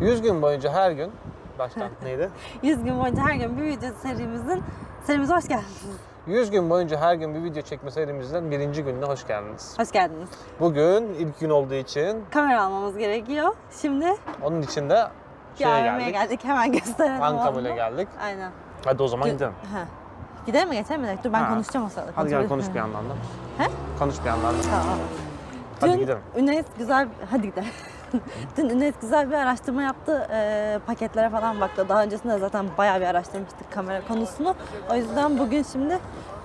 100 gün boyunca her gün baştan neydi? 100 gün boyunca her gün bir video serimizin serimize hoş geldiniz. 100 gün boyunca her gün bir video çekme serimizden birinci gününe hoş geldiniz. Hoş geldiniz. Bugün ilk gün olduğu için Kamera almamız gerekiyor. Şimdi onun için de şeye geldik. geldik. Hemen gösterelim. Ankamol'e onu. geldik. Aynen. Hadi o zaman Gö- gidelim. Ha. Gidelim mi geçelim mi? Dur ben Ha. konuşacağım o sırada. Hadi gel konuş bir yandan da. He? Konuş bir yandan da. Tamam. Hadi Dün gidelim. Ünes güzel, hadi gidelim. Dün Ünes güzel bir araştırma yaptı. Ee, paketlere falan baktı. Daha öncesinde zaten bayağı bir araştırmıştık kamera konusunu. O yüzden bugün şimdi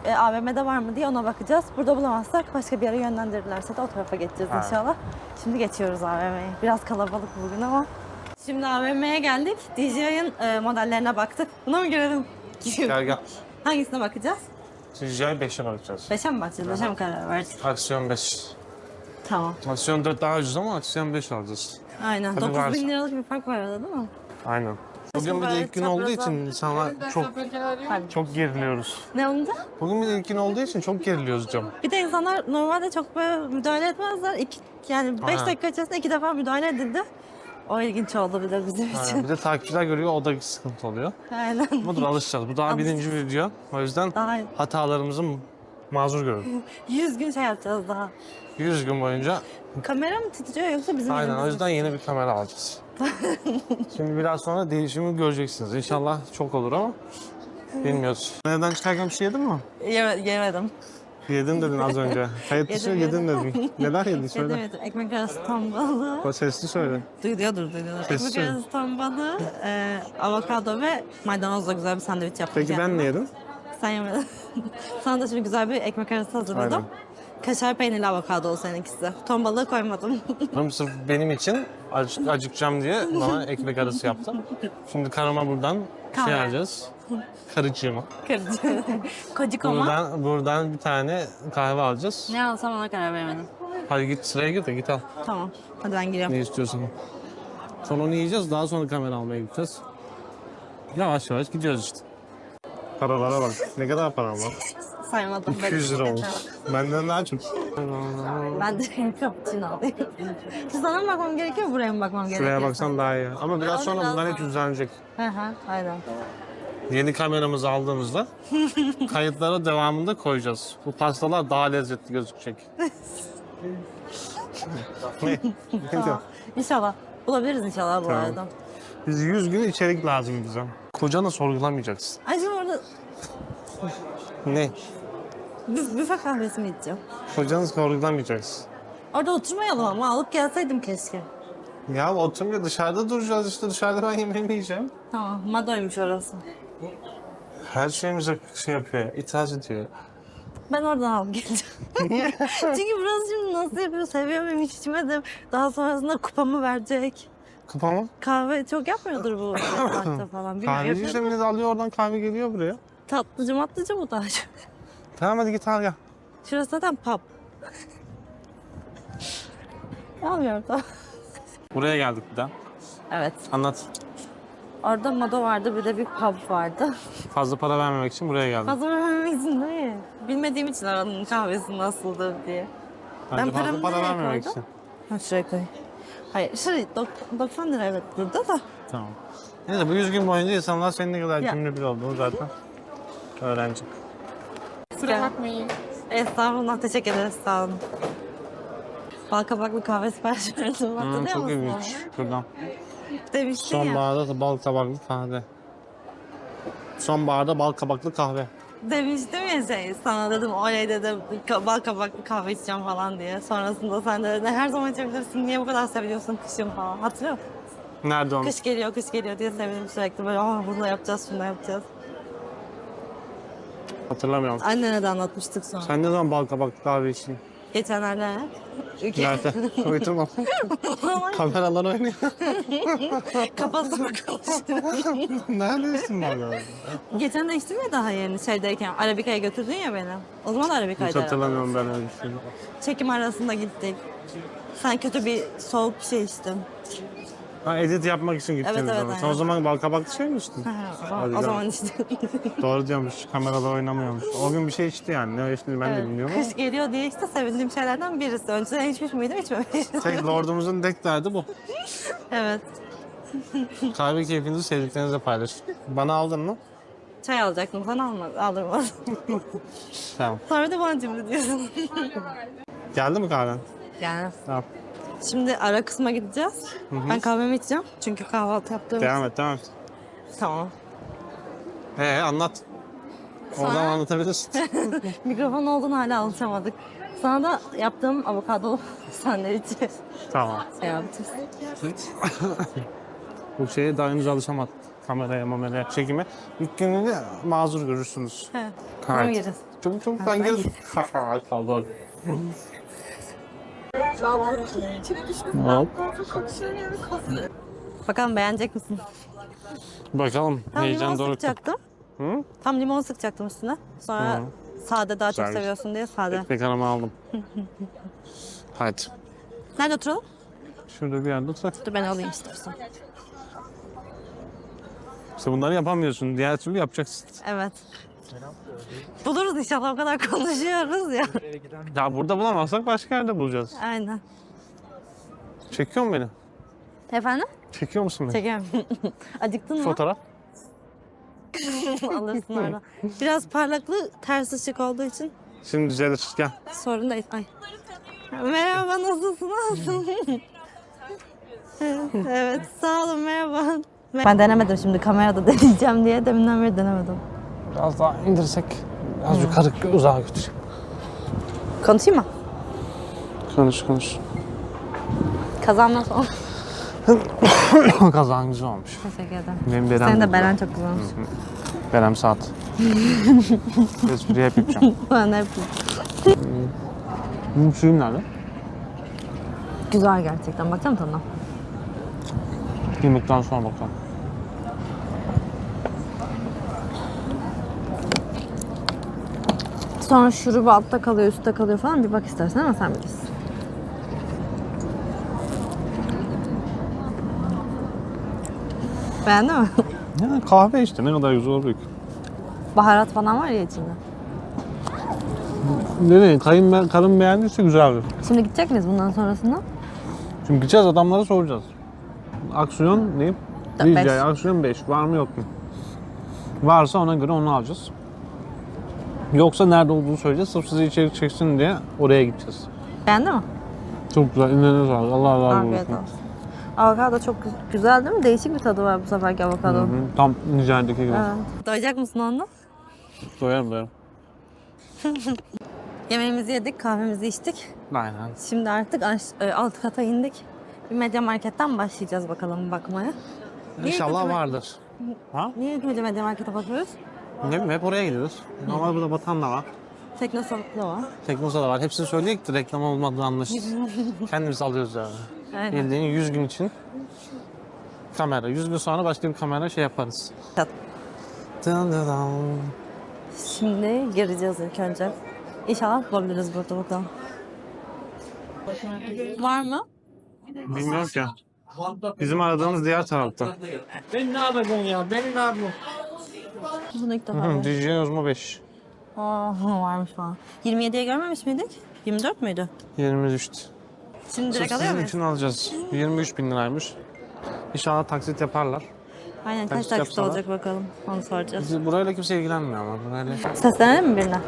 e, AVM'de var mı diye ona bakacağız. Burada bulamazsak başka bir yere yönlendirirlerse de o tarafa geçeceğiz Ha. inşallah. Şimdi geçiyoruz AVM'ye. Biraz kalabalık bugün ama. Şimdi AVM'ye geldik. DJI'ın e, modellerine baktık. Buna mı girelim? Gel gel. Hangisine bakacağız? Sizce 5'e bakacağız. Beşe mi bakacağız? Beşe mi karar verdik? Aksiyon 5. Tamam. Aksiyon 4 daha ucuz ama aksiyon 5 alacağız. Aynen. Hadi 9 varsın. bin liralık bir fark var arada değil mi? Aynen. Bugün bir de ilk gün olduğu için insanlar çok çok geriliyoruz. Ne olunca? Bugün bir de ilk gün olduğu için çok geriliyoruz canım. Bir de insanlar normalde çok böyle müdahale etmezler. İki, yani 5 Aynen. dakika içerisinde iki defa müdahale edildi. O ilginç oldu bir de bizim Aynen. için. Bir de takipçiler görüyor o da sıkıntı oluyor. Aynen. Ama dur alışacağız. Bu daha birinci video. O yüzden Daha hatalarımızı mazur görün. 100 gün şey yapacağız daha. 100 gün boyunca Kamera mı titriyor yoksa bizim aynen o mi? yüzden yeni bir kamera alacağız. Şimdi biraz sonra değişimi göreceksiniz. İnşallah çok olur ama bilmiyoruz. Nereden çıkarken bir şey yedin mi? Yeme, yemedim. Yedim dedin az önce. Kayıt dışı Yedim, yedim dedin. Neler yedin söyle. Yedim yedim. Ekmek arası ton balığı. O sesli söyle. Duyuluyordur duyuluyordur. Sessiz Ekmek arası ton balığı, e, avokado ve maydanozla güzel bir sandviç yaptım. Peki ben ne yedim? Sen yemedin. Sana da şimdi güzel bir ekmek arası hazırladım. Aynen. Kaşar peynirli avokado o seninkisi. Ton balığı koymadım. Hanım sırf benim için acı- acıkacağım diye bana ekmek arası yaptı. Şimdi karıma buradan Kahve. şey alacağız. Karıcığıma. Kırıcı. Kocik ama. Buradan, buradan bir tane kahve alacağız. Ne alsam ona karar veremedim. Hadi git sıraya gir de git al. Tamam. Hadi ben giriyorum. Ne istiyorsan. Sonra onu yiyeceğiz. Daha sonra kamera almaya gideceğiz. Yavaş yavaş gidiyoruz işte. Paralara bak. Ne kadar para var? Saymadım. 200 lira olmuş. Benden daha çok. Ben de cappuccino alayım. Sana mı bakmam gerekiyor, buraya mı bakmam gerekiyor? Şuraya baksan daha iyi. Ama biraz sonra Biraz bunlar hep düzenlenecek. Hı hı, aynen. Yeni kameramızı aldığımızda kayıtlara devamında koyacağız. Bu pastalar daha lezzetli gözükecek. ne? İnşallah. Bulabiliriz inşallah bu Tamam. arada. Biz 100 gün içerik lazım bize. Kocanı sorgulamayacaksın. Ay Ne? büf, büfe kahvesi mi içeceğim? Kocanı sorgulamayacaksın. Orada oturmayalım ama alıp gelseydim keşke. Ya oturmuyor dışarıda duracağız işte dışarıda ben yemeğimi yiyeceğim. Tamam, Mado'ymuş orası. Her şeyimize şey yapıyor, itiraz ediyor. Ben oradan alıp geleceğim. Çünkü burası şimdi nasıl yapıyor seviyor muyum hiç içmedim. Daha sonrasında kupamı verecek. Kupa mı? Kahve çok yapmıyordur bu saatte falan. Bilmiyorum. Kahveci Yapıyordur. millet alıyor oradan kahve geliyor buraya. Tatlıcı matlıcı mı daha çok? Tamam hadi git al gel. Şurası zaten pub. Almıyorum tamam. Buraya geldik bir daha. Evet. Anlat. Orada Mado vardı bir de bir pub vardı. Fazla para vermemek için buraya geldik. Fazla vermemek için değil? Bilmediğim için aranın kahvesi nasıldı diye. Bence fazla paramı para nereye vermemek koydum? için. Ha şuraya koy. Hayır şuraya dok- 90 lira evet burada da. Tamam. Neyse bu 100 gün boyunca insanlar senin ne kadar Ya. cimri bir olduğunu zaten öğrenecek. Kusura bakmayın. Estağfurullah teşekkür ederiz sağ olun. Bal kabaklı kahve sipariş verdim. Hmm, çok ilginç. Şuradan. Demiştin ya. Sonbaharda da bal kabaklı kahve. Sonbaharda bal kabaklı kahve. Demiştim ya şey sana dedim oley dedim ka- bal kabaklı kahve içeceğim falan diye. Sonrasında sen de dedin her zaman içebilirsin niye bu kadar seviyorsun kışın falan. Hatırlıyor musun? Nerede onu? Kış geliyor kış geliyor diye sevindim sürekli böyle aa bunu yapacağız şunu yapacağız. Hatırlamıyorum. Annene de anlatmıştık sonra. Sen ne zaman bal kabaklı kahve içtin? Geçenlerde. Nerede? Uyuturma. Kameralar oynuyor. Kapatıp konuştum. Neredesin kabaklı? Geçen de içtim ya daha yeni şeydeyken. Arabika'ya götürdün ya beni. O zaman da Hiç Arabika'ydı. herhalde. hatırlamıyorum ben öyle bir şey. Çekim arasında gittik. Sen kötü bir soğuk bir şey içtin. Ha, edit yapmak için gittiğimiz Evet, evet, zaman. Sen o zaman bal kabaklı şey mi içtin? Ha, o o zaman içtim. Doğru diyormuş. Kamerada oynamıyormuş. O gün bir şey içti yani. Ne içti ben de bilmiyorum ama. Kış geliyor diye işte sevindiğim şeylerden birisi. Önceden içmiş miydim içmemiştim. Tek lordumuzun tek derdi bu. evet. Kahve keyfinizi sevdiklerinizle paylaşın. Bana aldın mı? Çay alacaktım sana almadım. Aldırmadım. Tamam. Sonra da bana cimri diyorsun. Geldi mi kahven? yani. Tamam. Şimdi ara kısma gideceğiz. Ben kahvemi içeceğim. Çünkü kahvaltı yaptığım. Devam et, devam et. Tamam. Ee, anlat. Oradan Sonra- anlatabilirsin. Mikrofon olduğunu hala alışamadık. Sana da yaptığım avokado sandviçi tamam. şey yapacağız. Bu şeye daha henüz alışamadık. Kameraya, mameraya, çekime. İlk gününde mazur görürsünüz. He. Tamam gireceğiz. Çabuk çabuk ben geldim. Kaldı. Hop. Bakalım beğenecek misin? Bakalım. Tam Heyecan limon dorukta. sıkacaktım. Hı? Tam limon sıkacaktım üstüne. Sonra sade daha çok Güzelmiş. seviyorsun diye sade. Ekmek arama aldım. Hadi. Nerede oturalım? Şurada bir yerde otur. Dur ben alayım istersen. İşte bunları yapamıyorsun. Diğer türlü yapacaksın. Evet. Buluruz inşallah o kadar konuşuyoruz ya. Ya burada bulamazsak başka yerde bulacağız. Aynen. Çekiyor musun beni? Efendim? Çekiyor musun beni? Çekerim. Acıktın mı? Fotoğraf. Alırsın orada. Biraz parlaklığı ters ışık olduğu için Şimdi düzelir. Gel. sorun değil. Ay. Merhaba nasılsınız? evet sağ olun merhaba. Ben denemedim şimdi kamerada deneyeceğim diye deminden beri denemedim. Biraz daha indirsek. Az yukarı uzağa götür. Konuşayım mı? Konuş konuş. Kazandan sonra. Kazan güzel olmuş. Teşekkür ederim. Benim Senin de. Beren çok güzel olmuş. Berem saat. Espri hep yapacağım. Ben de yapayım. Bunun suyum nerede? Güzel gerçekten. Baksana tadına. Yemekten sonra bakalım. Sonra şurubu altta kalıyor, üstte kalıyor falan. Bir bak istersen ama sen bilirsin. Beğendin mi? Ya kahve işte ne kadar güzel oluyor ki. Baharat falan var ya içinde. Ne diyeyim, kayın be, karım beğendiyse güzeldir. Şimdi gidecek miyiz bundan sonrasında? Şimdi gideceğiz adamlara soracağız. Aksiyon ne? Beş. aksiyon 5 var mı yok mu? Varsa ona göre onu alacağız. Yoksa nerede olduğunu söyleyeceğiz. Sırf sizi içeri çeksin diye oraya gideceğiz. Beğendin mi? Çok güzel. İnanılmaz sağlık. Allah razı. Afiyet olsun. Avokado çok gü- güzel değil mi? Değişik bir tadı var bu seferki Hı avokado. hı. Tam Nijer'deki gibi. Evet. Doyacak mısın onunla? Doyarım doyarım. Yemeğimizi yedik, kahvemizi içtik. Aynen. Şimdi artık aş- e, alt kata indik. Bir medya marketten başlayacağız bakalım bakmaya. Niye İnşallah kötü- vardır. Ha? Niye ilk önce medya markete bakıyoruz? Ne bileyim hep oraya gidiyoruz. Normal burada batan da var. Teknosalık da var. Teknosa da var. Hepsini söyleyek de reklam olmadığı anlaşılır. Kendimiz alıyoruz yani. Aynen. Bildiğin 100 gün için kamera. 100 gün sonra başka bir kamera şey yaparız. Tat. Dın dın dın. Şimdi gireceğiz ilk önce. İnşallah bulabiliriz burada bakalım. Var mı? Bilmiyorum ki. Bizim aradığımız diğer tarafta. Ben ne yapacağım ya? Ben ne yapayım? Bunu ilk defa görüyorum. DJI Osmo 5. Aa, varmış falan. 27'ye görmemiş miydik? 24 müydü? 20 düştü. Şimdi direkt Sırf alıyor sizin muyuz? için alacağız. 23 bin liraymış. İnşallah taksit yaparlar. Aynen kaç Taksit taksit yapsalar. olacak bakalım. Onu soracağız. Bizi, burayla kimse ilgilenmiyor ama. Burayla... Seslenelim mi birine?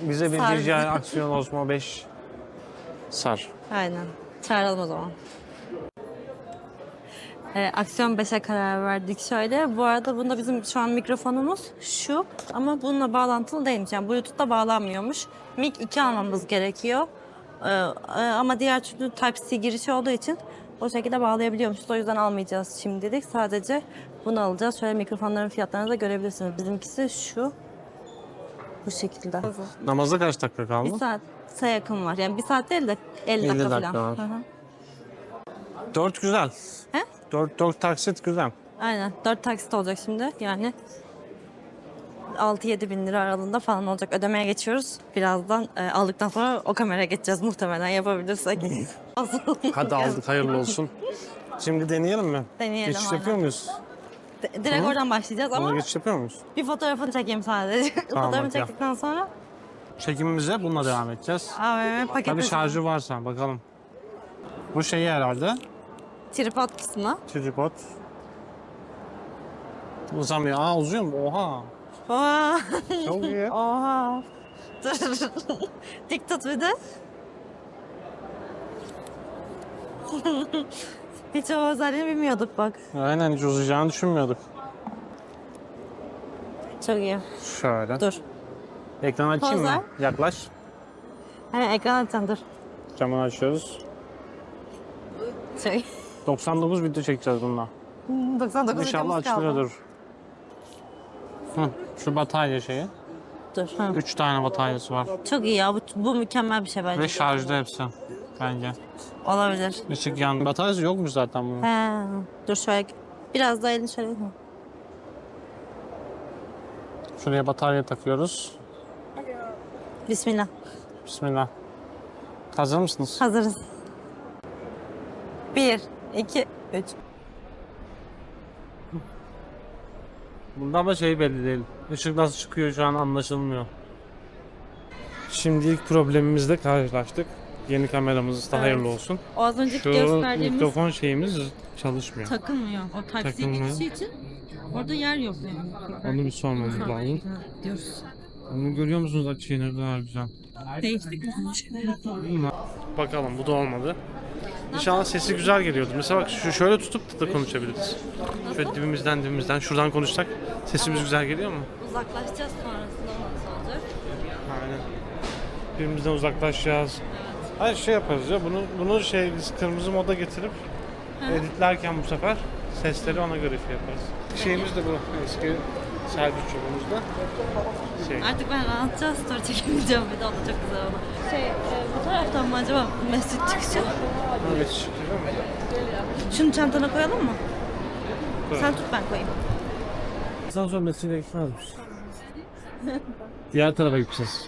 Bize bir Sar. DJI Aksiyon Osmo 5 sar. Aynen. Çağıralım o zaman. Ee, aksiyon 5'e karar verdik şöyle. Bu arada bunda bizim şu an mikrofonumuz şu ama bununla bağlantılı değilmiş. Yani Bluetooth'la bağlanmıyormuş. Mic 2 almamız gerekiyor. Ee, e, ama diğer türlü Type-C girişi olduğu için o şekilde bağlayabiliyormuşuz. O yüzden almayacağız şimdilik. Sadece bunu alacağız. Şöyle mikrofonların fiyatlarını da görebilirsiniz. Bizimkisi şu. Bu şekilde. Namaza kaç dakika Bir kaldı? saate yakın var. Yani bir saat değil de 50, 50 dakika, dakika falan. var. Hı hı. 4 güzel. He? 4, 4 taksit güzel. Aynen. 4 taksit olacak şimdi. Yani 6-7 bin lira aralığında falan olacak. Ödemeye geçiyoruz. Birazdan e, aldıktan sonra o kameraya geçeceğiz muhtemelen yapabilirsek. Hadi aldık hayırlı olsun. Şimdi deneyelim mi? Deneyelim, Geçiş aynen. yapıyor muyuz? D- Direkt oradan başlayacağız Buna ama geçiş yapıyor muyuz? bir fotoğrafını çekeyim sadece. Tamam, Fotoğrafını hadi yap. çektikten sonra Çekimimize bununla devam edeceğiz. AVM paketi. Tabii şarjı varsa bakalım. Bu şeyi herhalde. Tripod kısmı. Tripod. Uzamıyor. Aa uzuyor mu? Oha. Oha. Çok iyi. Oha. Dur. Dik tut bir de. Hiç o özelliğini bilmiyorduk bak. Aynen hiç uzayacağını düşünmüyorduk. Çok iyi. Şöyle. Dur. Ekran açayım Poz ver. mı? Yaklaş. Hemen ekran açacağım dur. Camını açıyoruz. Çok iyi. 99 video çekeceğiz bununla. 99 İnşallah videomuz kaldı. açılıyordur. Hı, şu batarya şeyi. Dur. Ha. 3 tane bataryası var. Çok iyi ya bu, bu mükemmel bir şey bence. Ve şarjda hepsi. Bence. Olabilir. Işık yan. Bataryası yokmuş zaten bunun. He. Dur şöyle. Biraz daha elini şöyle. Şuraya batarya takıyoruz. Bismillah. Bismillah. Hazır mısınız? Hazırız. Bir, iki, üç. Bunda ama şey belli değil. Işık nasıl çıkıyor şu an anlaşılmıyor. Şimdi ilk problemimizle karşılaştık. Yeni kameramız da Evet. hayırlı olsun. O az önceki Şu gösterdiğimiz mikrofon şeyimiz çalışmıyor. takılmıyor. O Type-C Takılmıyor. geçişi için orada yer yok yani. Onu bir sormamız lazım. Diyoruz. Onu görüyor musunuz açıyı ne kadar güzel. Değiştik. Bakalım bu da olmadı. İnşallah sesi güzel geliyordu. Mesela bak şu şöyle tutup da konuşabiliriz. Şöyle dibimizden dibimizden şuradan konuşsak sesimiz güzel geliyor mu? Uzaklaşacağız sonrasında nasıl olacak? Aynen. Birbirimizden uzaklaşacağız. Hayır şey yaparız ya bunu bunu şey kırmızı moda getirip editlerken bu sefer sesleri ona göre şey yaparız. Şeyimiz de bu eski servis çubuğumuzda. Şey. Artık ben rahatça story çekemeyeceğim bir de o da çok güzel oldu. Şey, e, bu taraftan mı acaba mescit çıkışı? Evet çıkıyor mu? Şunu çantana koyalım mı? Koy. Sen tut ben koyayım. Asansör mesleğine gitmezmiş. Diğer tarafa gideceğiz.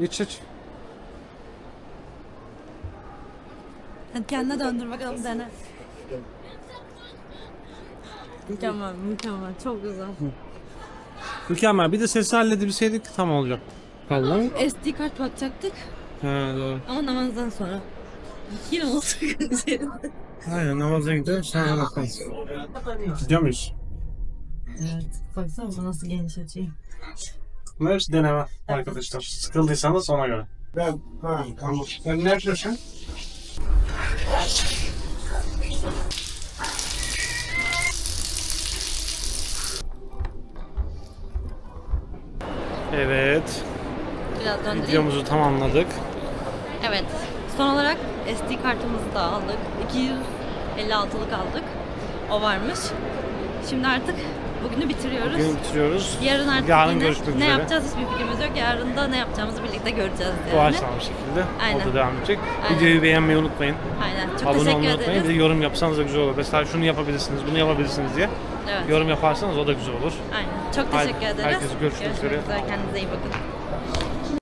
İç iç. Hadi kendine döndür bakalım dene. Mükemmel, mükemmel. Çok güzel. Mükemmel. Bir de sesi halledebilseydik tam olacak. Kaldı SD kart bakacaktık He doğru. ama namazdan sonra. Yine olacak. Aynen namaza gidiyoruz sonra bakarız. Gidiyor muyuz? evet. Baksana bu nasıl geniş açıyı. Bunlar hepsi deneme arkadaşlar. Sıkıldıysanız ona göre. Ben, ha, tamam. Sen ne yapıyorsun? Evet. Biraz döndüreyim. Videomuzu tamamladık. Evet. Son olarak SD kartımızı da aldık. 256'lık aldık. O varmış. Şimdi artık bugünü bitiriyoruz. Bugün bitiriyoruz. Yarın artık Yarın görüşmek ne üzere. yapacağız hiçbir fikrimiz yok. Yarın da ne yapacağımızı birlikte göreceğiz yani. Doğaçlama bir şekilde. Aynen. O da devam edecek. Aynen. Videoyu beğenmeyi unutmayın. Aynen. Çok Abone teşekkür olmayı unutmayın. Bir de yorum yapsanız da güzel olur. Mesela şunu yapabilirsiniz, bunu yapabilirsiniz diye. Evet. Yorum yaparsanız o da güzel olur. Aynen. Çok teşekkür ederiz. herkese görüşmek üzere. Kendinize iyi bakın.